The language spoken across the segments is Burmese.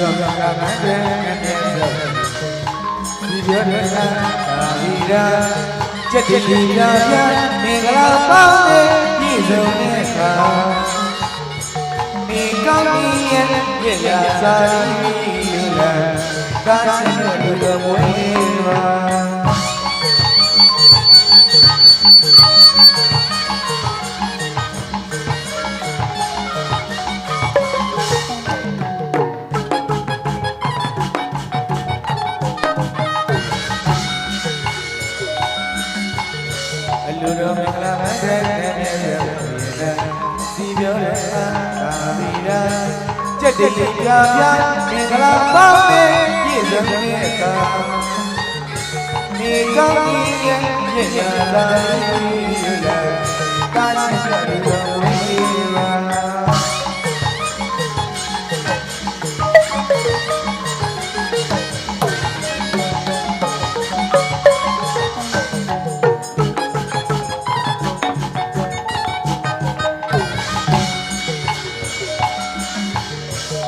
တော်ကကမတဲ့နဲ့ဆိုဒီပြောတဲ့ကာဝီရာကျက်တီလာပြမင်္ဂလာပေါင်းတဲ့ပြည့်စုံတဲ့ခါမိကောင်းကြီးရဲ့ပြည့်ရာစာရီလာကားစင်တို့တော်ဝဲပါ ကြက်တည်းပြပြမင်္ဂလာပေါင်းတဲ့ပြည့်စုံတဲ့အခါဒီကောင်းကြီးရဲ့ပြည့်ရာသာယူလာ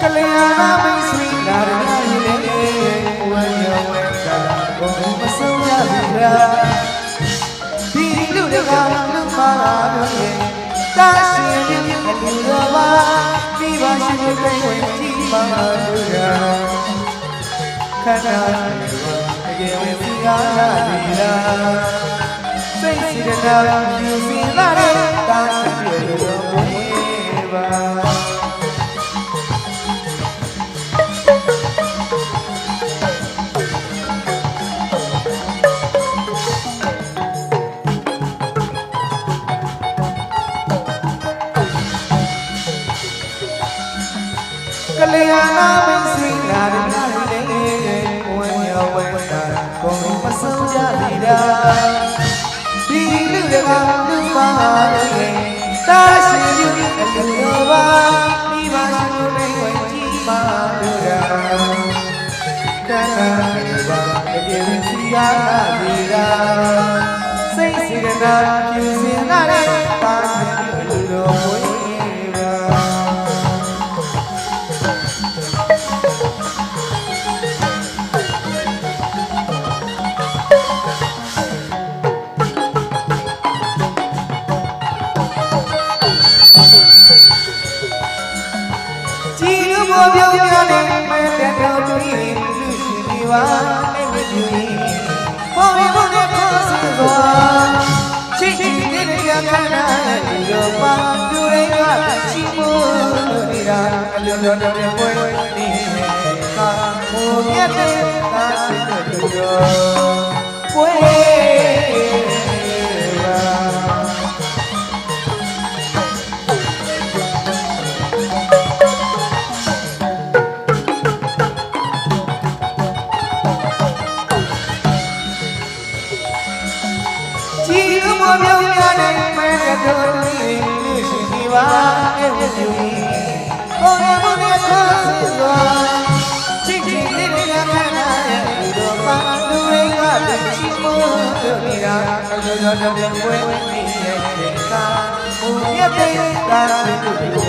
ကလျာဏမိတ်ဆွေလာရည်လေဝေယဝေကလာဘုံမဆုံးရဘူးလားဒီလူတွေကလူမာတို့ရဲ့တာရှင်ရဲ့အလူတော်ပါဒီပါရှိတဲ့ကိုယ်ကြည့်ပါတို့ရာခန္ဓာအကျေဝင်စီကားလာပြီလားစိတ်စီကနာယူစီလာတဲ့ လျာဏမင်းဆွေလာတယ်လေဝေယဝေတာကိုယ်မဆုံးကြသေးတာဒီလူတွေကလူမာရဲ့တာရှိယူအလူတော်ပါဒီပါရှိလို့နေဝင်ကြည့်ပါတို့ရာကန္နာဘာတကယ်စီကားလာသေးတာစိတ်စီကနာဖြူ ကြည်လူဘောပြောင်းပြတဲ့မဲတဲ့တော်တွေ့လူရှင်ဒီပါအဲ့ဝိတူဘောရီဘောနဲ့ခေါ်စီသွားချစ်ချစ်တဲ့ရခန္ဓာဒီလိုပါသူတွေကချီးမိုးလို့နေတာအလုံးတော်တော်ပွဲနေကာဟိုမြတ်တဲ့သာစိတ်တို့ပွဲပါ ပါအဲ့ဒီယူဘုံရဘုံရခေါ်စီသွားချစ်ချစ်လေးတွေကခန္ဓာရဲ့ဒီတော့ပါလူတွေကချစ်မို့တို့နေတာအလိုတော်တော်ပွဲနေရဲ့ခေတ်ကဘုံရတဲ့ကားစီတို့ဝေးပါ